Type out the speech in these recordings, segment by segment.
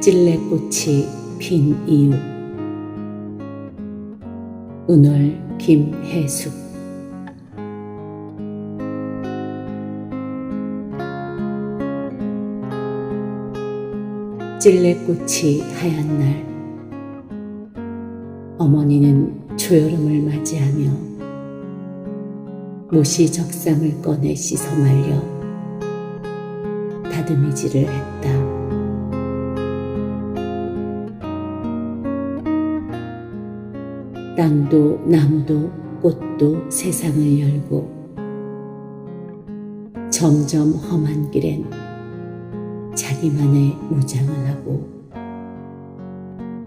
찔레꽃이 핀 이유. 은월 김혜숙. 찔레꽃이 하얀 날. 어머니는 초여름을 맞이하며 모시 적상을 꺼내 씻어 말려 다듬이질을 했다. 땅도 나무도 꽃도 세상을 열고 점점 험한 길엔 자기만의 무장을 하고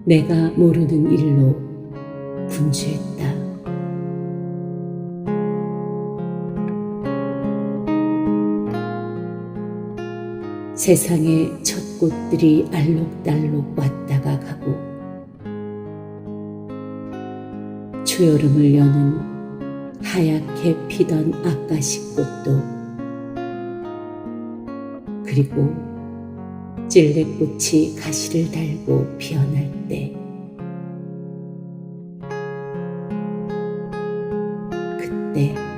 내가 모르는 일로 분주했다. 세상의 첫 꽃들이 알록달록 왔다가 가고 초여름을 여는 하얗게 피던 아까시 꽃도 그리고 찔레꽃이 가시를 달고 피어날 때 그때